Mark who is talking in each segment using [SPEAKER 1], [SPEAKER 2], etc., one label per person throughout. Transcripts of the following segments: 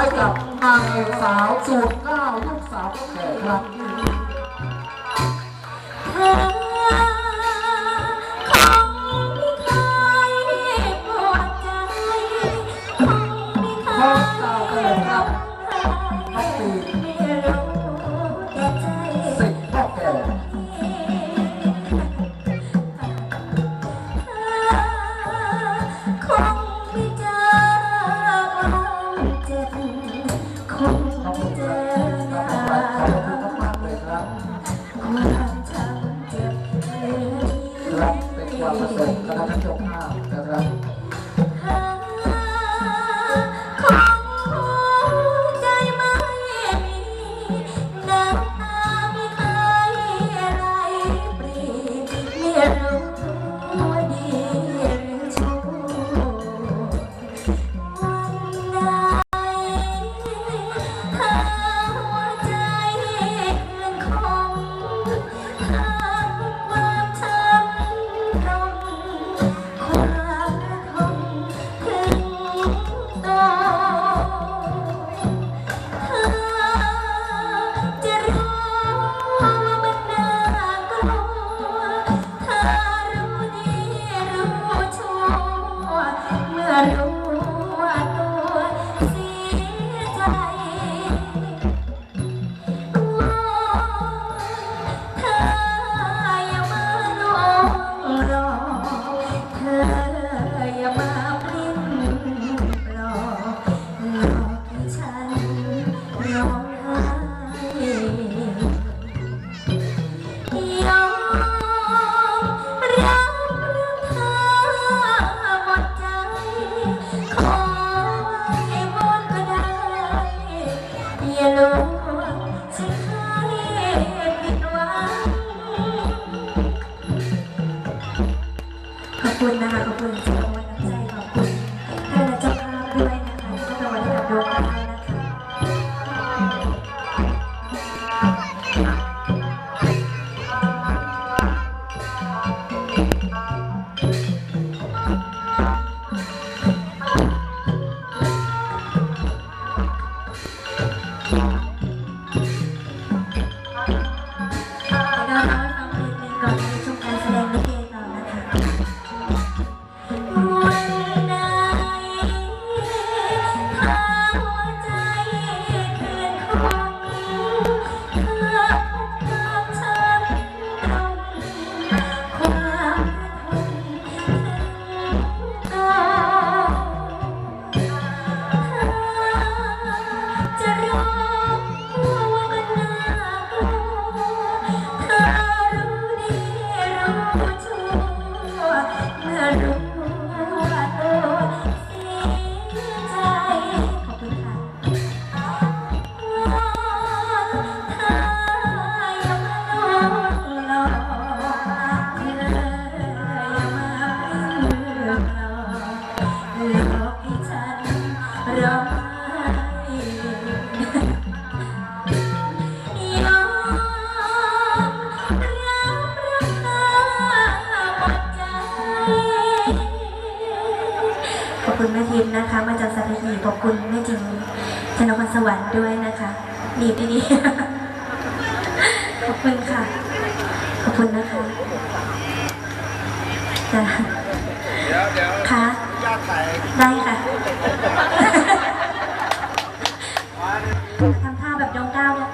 [SPEAKER 1] ให้กับนางเอกสาวสูตรเก้าลูกสาวแขกครับ Bye.
[SPEAKER 2] ขอบคุณนะคะ ขอบคุณน ขอบคุณแม่ทิพย์นะคะ มาจากสัตหีบขอบคุณแม่จิงชนกสวรรค์ด้วยนะคะ ดีดีขอบคุณค่ะ ขอบคุณนะคะจ้ะค่ะได้ค่ะ ทำท่าแบบยองก้าวเนี่ย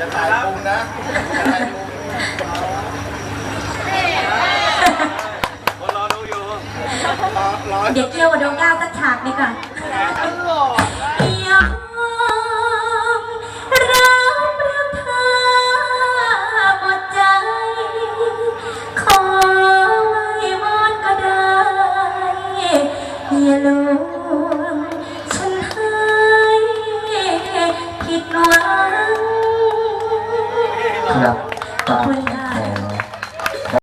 [SPEAKER 3] จะถ่ายลุงนะถ่ายลุงคนรอดูอยู่รอรอ
[SPEAKER 2] เดี๋ยวเกี่ยวกับน้องก้าวสักฉากดีกว่าเกี่ยว
[SPEAKER 1] Yeah.